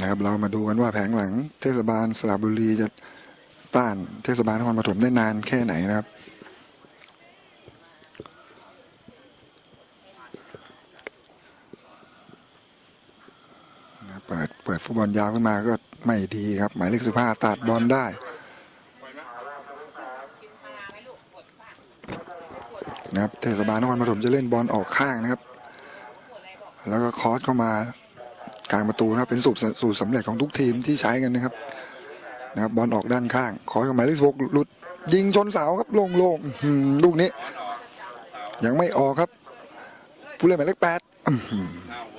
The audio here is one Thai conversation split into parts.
นะครับ เรามาดูกันว่าแผงหลังเทศบาลสระบุรีจะต้านเทศบาลนครปฐมได้นานแค่ไหนนะครับเปิดเปิดฟุตบอลยาวขึ้นมาก็ไม่ดีครับ หมายเลขสิบห้าตัดบอลได้นะครับเทศบาลนครปฐมจะเล่นบอลออกข้างนะครับ แล้วก็คอสเข้ามา กลางประตูนะครับเป็นสูตรสูตรสำเร็จของทุกทีมที่ใช้กันนะครับนะครับบอลออกด้านข้างคอสเข้าหมายเลขสิบหกหลุดยิงชนเสาครับลงๆอื้อหือลูกนี้ ยังไม่ออกครับ ผู้เล่นหมายเลขแปด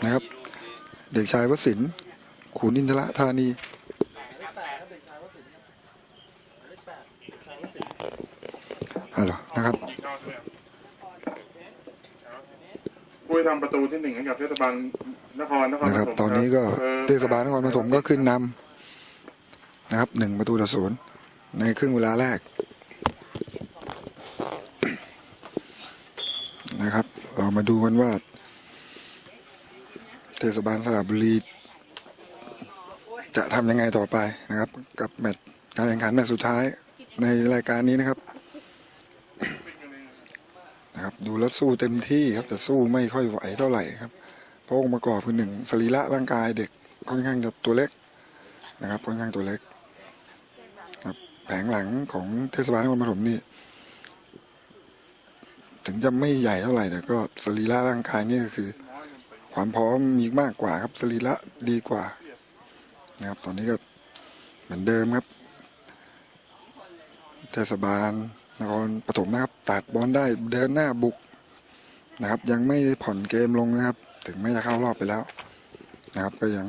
นะครับ เด็กชายวสินขุนอินทระธานีฮัลโหลนะครับผู้ทำประตูที่หนึ่งให้กับเทศบาล นครนครนะครับปฐมตอนนี้ก็เอ่อเทศบาลนครปฐมก็ขึ้นนำนะครับหนึ่งประตูต่อศูนย์ในครึ่งเวลาแรกนะครับ เรามาดูกันว่า เทศบาลสระบุรี จะทำยังไงต่อไปนะครับ กับแมตช์การแข่งขันแมตช์สุดท้ายในรายการนี้นะครับนะครับ ดูแล้วสู้เต็มที่ครับแต่สู้ไม่ค่อยไหวเท่าไหร่ครับ เพราะองค์ประกอบคือหนึ่งสรีระร่างกายเด็กค่อนข้างจะตัวเล็กนะครับค่อนข้างตัวเล็กครับแผงหลังของเทศบาลนครปฐมนี่ถึงจะไม่ใหญ่เท่าไหร่แต่ก็สรีระร่างกายนี่ก็คือ ความพร้อมมีมากกว่าครับสรีระดีกว่านะครับ ตอนนี้ก็เหมือนเดิมครับ เทศบาลนครปฐมนะครับตัดบอลได้เดินหน้าบุกนะครับ ยังไม่ได้ผ่อนเกมลงนะครับ ถึงแม้จะเข้ารอบไปแล้ว นะครับ ก็ยัง